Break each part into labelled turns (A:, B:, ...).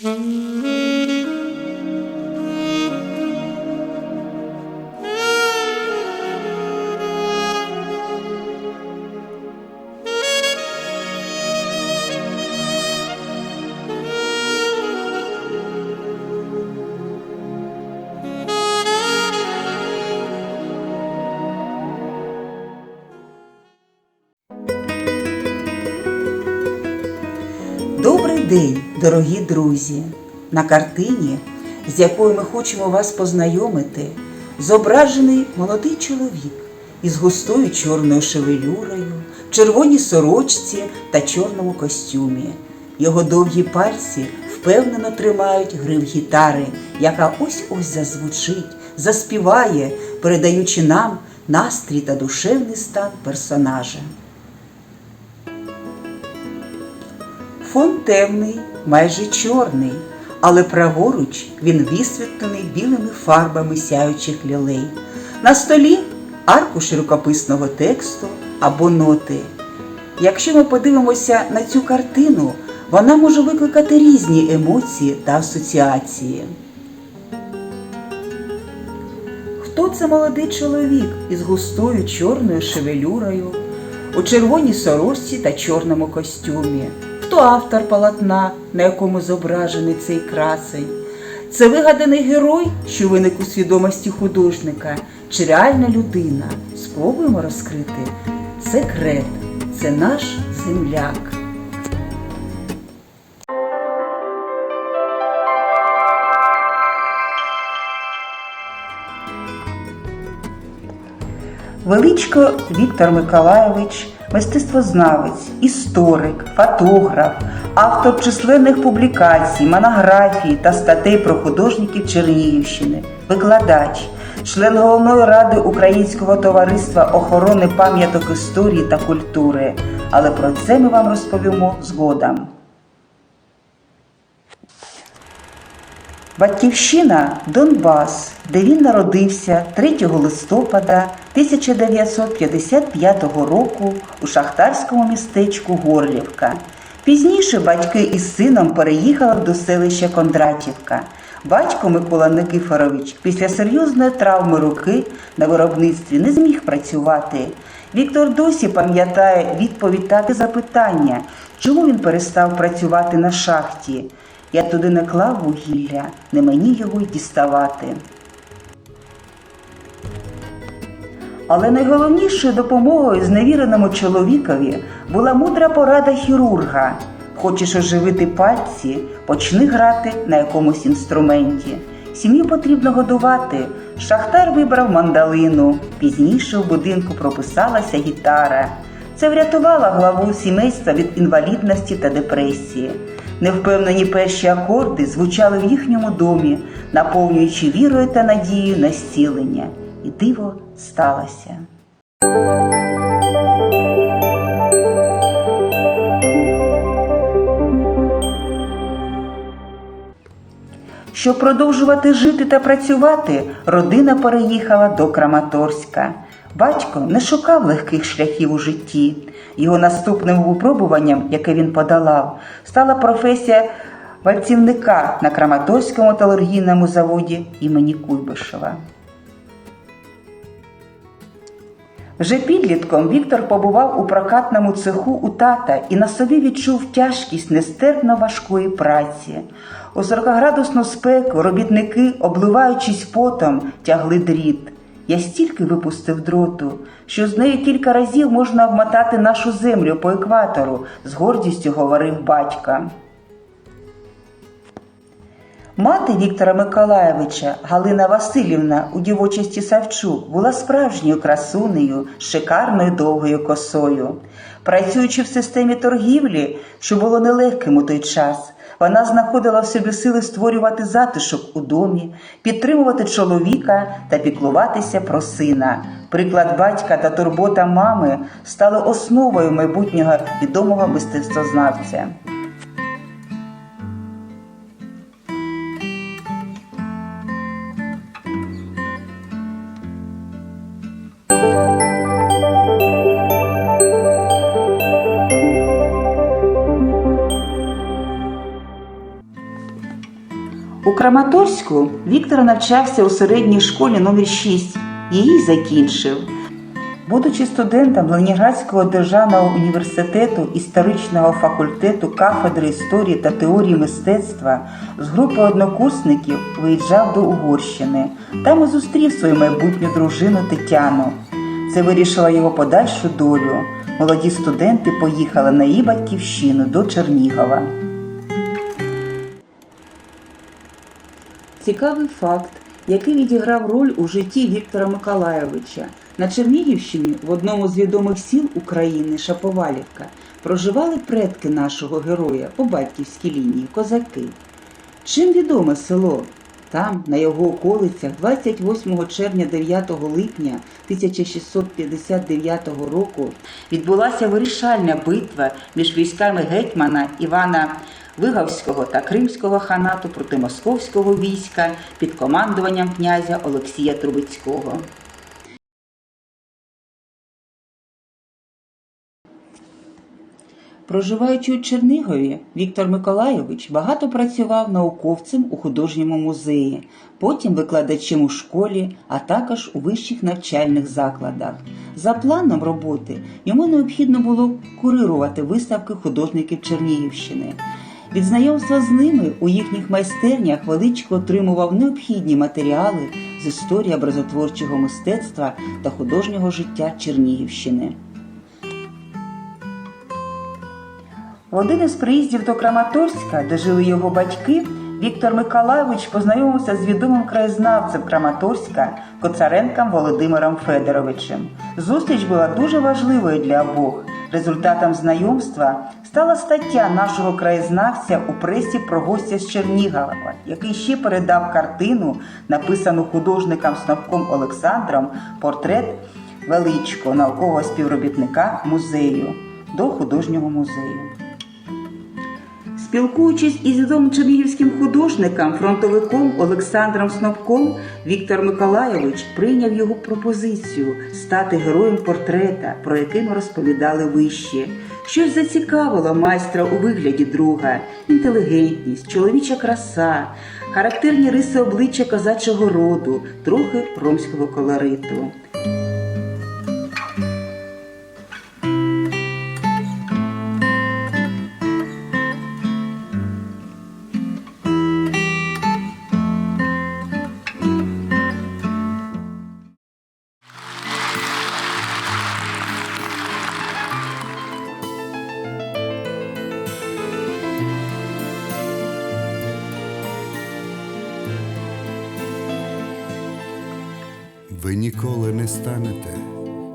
A: Música день, дорогі друзі! На картині, з якою ми хочемо вас познайомити, зображений молодий чоловік із густою чорною шевелюрою, червоній сорочці та чорному костюмі. Його довгі пальці впевнено тримають грив гітари, яка ось-ось зазвучить, заспіває, передаючи нам настрій та душевний стан персонажа. Фон темний, майже чорний, але праворуч він висвітлений білими фарбами сяючих лілей. На столі аркуші рукописного тексту або ноти. Якщо ми подивимося на цю картину, вона може викликати різні емоції та асоціації. Хто це молодий чоловік із густою чорною шевелюрою, у червоній сорочці та чорному костюмі? Хто автор полотна, на якому зображений цей красень? Це вигаданий герой, що виник у свідомості художника, чи реальна людина? Спробуємо розкрити секрет. Це наш земляк. Величко Віктор Миколайович, мистецтвознавець, історик, фотограф, автор численних публікацій, монографій та статей про художників Чернігівщини, викладач, член головної ради Українського товариства охорони пам'яток історії та культури. Але про це ми вам розповімо згодом. Батьківщина Донбас, де він народився 3 листопада 1955 року у шахтарському містечку Горлівка. Пізніше батьки із сином переїхали до селища Кондратівка. Батько Микола Никифорович після серйозної травми руки на виробництві не зміг працювати. Віктор досі пам'ятає відповідь та запитання, чому він перестав працювати на шахті. Я туди не клав вугілля, не мені його й діставати. Але найголовнішою допомогою зневіреному чоловікові була мудра порада хірурга. Хочеш оживити пальці, почни грати на якомусь інструменті. Сім'ю потрібно годувати. Шахтар вибрав мандалину. Пізніше в будинку прописалася гітара. Це врятувало главу сімейства від інвалідності та депресії. Невпевнені перші акорди звучали в їхньому домі, наповнюючи вірою та надією на зцілення. І диво сталося. Щоб продовжувати жити та працювати, родина переїхала до Краматорська. Батько не шукав легких шляхів у житті. Його наступним випробуванням, яке він подолав, стала професія вальцівника на Краматорському металургійному заводі імені Куйбишева. Вже підлітком Віктор побував у прокатному цеху у тата і на собі відчув тяжкість нестерпно важкої праці. У 40-градусну спеку робітники, обливаючись потом, тягли дріт. Я стільки випустив дроту, що з нею кілька разів можна обмотати нашу землю по екватору, з гордістю говорив батька. Мати Віктора Миколаєвича Галина Васильівна у дівочості Савчук була справжньою красунею з шикарною довгою косою. Працюючи в системі торгівлі, що було нелегким у той час, вона знаходила в собі сили створювати затишок у домі, підтримувати чоловіка та піклуватися про сина. Приклад батька та турбота мами стали основою майбутнього відомого мистецтвознавця. У Краматорську Віктор навчався у середній школі номер 6 Її закінчив. Будучи студентом Ленінградського державного університету історичного факультету кафедри історії та теорії мистецтва, з групою однокурсників виїжджав до Угорщини. Там і зустрів свою майбутню дружину Тетяну. Це вирішило його подальшу долю. Молоді студенти поїхали на її батьківщину до Чернігова. Цікавий факт, який відіграв роль у житті Віктора Миколайовича. На Чернігівщині, в одному з відомих сіл України Шаповалівка, проживали предки нашого героя по батьківській лінії козаки. Чим відоме село? Там, на його околицях, 28 червня 9 липня 1659 року відбулася вирішальна битва між військами гетьмана Івана Вигавського та Кримського ханату проти московського війська під командуванням князя Олексія Трубецького. Проживаючи у Чернігові, Віктор Миколайович багато працював науковцем у художньому музеї, потім викладачем у школі, а також у вищих навчальних закладах. За планом роботи йому необхідно було курирувати виставки художників Чернігівщини. Від знайомства з ними у їхніх майстернях величко отримував необхідні матеріали з історії образотворчого мистецтва та художнього життя Чернігівщини. В один із приїздів до Краматорська, де жили його батьки, Віктор Миколайович познайомився з відомим краєзнавцем Краматорська Коцаренком Володимиром Федоровичем. Зустріч була дуже важливою для обох. Результатом знайомства стала стаття нашого краєзнавця у пресі про гостя з Чернігова, який ще передав картину, написану художником Снопком Олександром, портрет величко наукового співробітника музею до художнього музею. Спілкуючись із відомим чернігівським художником, фронтовиком Олександром Снопком, Віктор Миколайович прийняв його пропозицію стати героєм портрета, про який ми розповідали вище. Щось зацікавило майстра у вигляді друга: інтелігентність, чоловіча краса, характерні риси обличчя козачого роду, трохи ромського колориту.
B: Ви ніколи не станете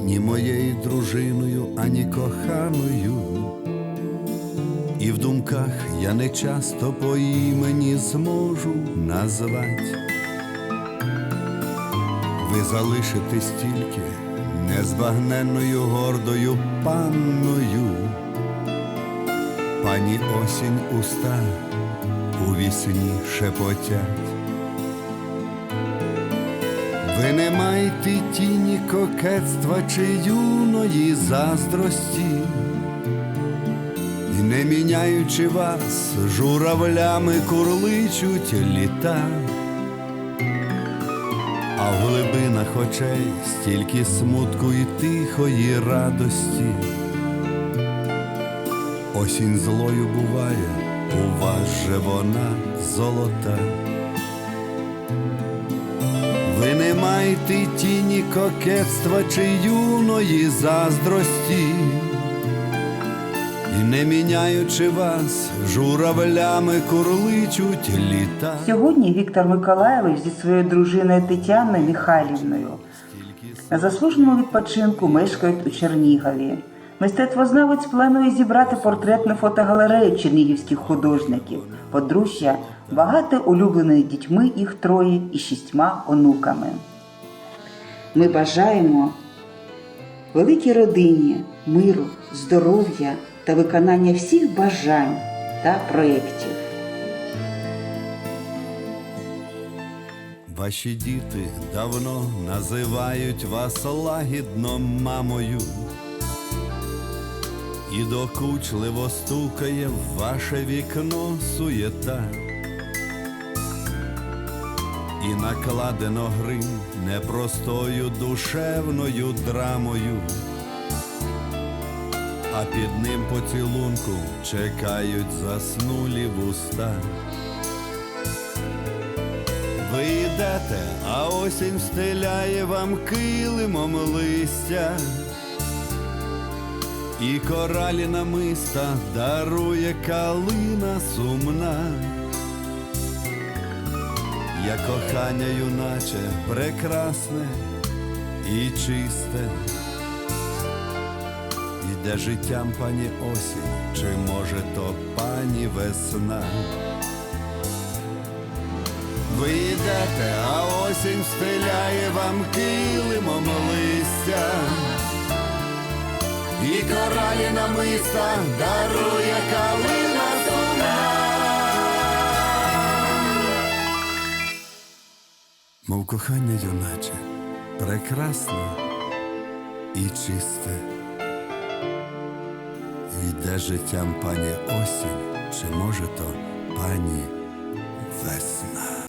B: ні моєю дружиною, ані коханою. І в думках я не часто по імені зможу назвати. Ви залишитесь тільки незбагненною гордою панною. Пані осінь уста у вісні шепотять. Ви не маєте тіні кокетства чи юної заздрості, і не міняючи вас, журавлями курличуть літа, а в глибинах очей стільки смутку і тихої радості. Осінь злою буває, у вас же вона золота. Ви не маєте тіні кокетства чи юної заздрості, і не міняючи вас, журавлями курличуть літа.
A: Сьогодні Віктор Миколаєвич зі своєю дружиною Тетяною Михайлівною на заслуженому відпочинку мешкають у Чернігові. Мистецтвознавець планує зібрати портретну фотогалерею чернігівських художників. Подружжя багато улюблених дітьми їх троє і шістьма онуками. Ми бажаємо великій родині миру, здоров'я та виконання всіх бажань та проєктів.
B: Ваші діти давно називають вас лагідно мамою, і докучливо стукає в ваше вікно суєта. І накладено грим непростою душевною драмою, а під ним поцілунку чекають заснулі вуста. Ви йдете, а осінь стеляє вам килимом листя, і коралі намиста дарує калина сумна. Я кохання юначе прекрасне і чисте, Іде життям пані осінь, чи може то пані весна? Ви йдете, а осінь стеляє вам килимом листя, і коралі намиста дарує калина Мов кохання юначе, прекрасне і чисте, йде життям пані осінь, чи може то пані весна.